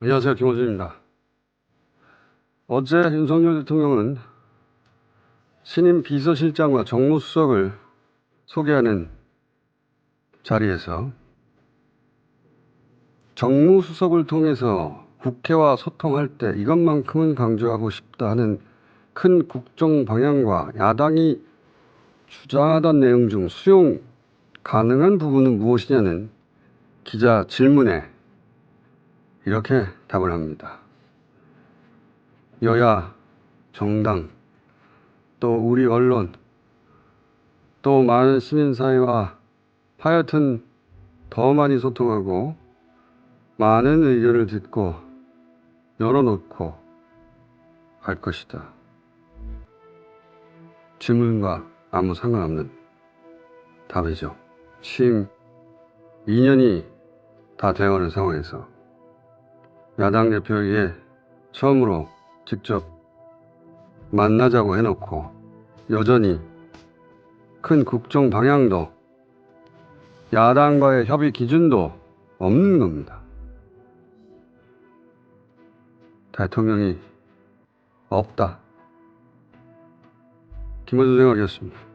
안녕하세요. 김호준입니다. 어제 윤석열 대통령은 신임 비서실장과 정무수석을 소개하는 자리에서 정무수석을 통해서 국회와 소통할 때 이것만큼은 강조하고 싶다 하는 큰 국정 방향과 야당이 주장하던 내용 중 수용 가능한 부분은 무엇이냐는 기자 질문에 이렇게 답을 합니다. 여야, 정당, 또 우리 언론, 또 많은 시민사회와 하여튼 더 많이 소통하고 많은 의견을 듣고 열어놓고 할 것이다. 질문과 아무 상관없는 답이죠. 취임 2년이 다 되어가는 상황에서 야당 대표에게 처음으로 직접 만나자고 해놓고 여전히 큰 국정 방향도 야당과의 협의 기준도 없는 겁니다. 대통령이 없다. 김호준 생각이었습니다.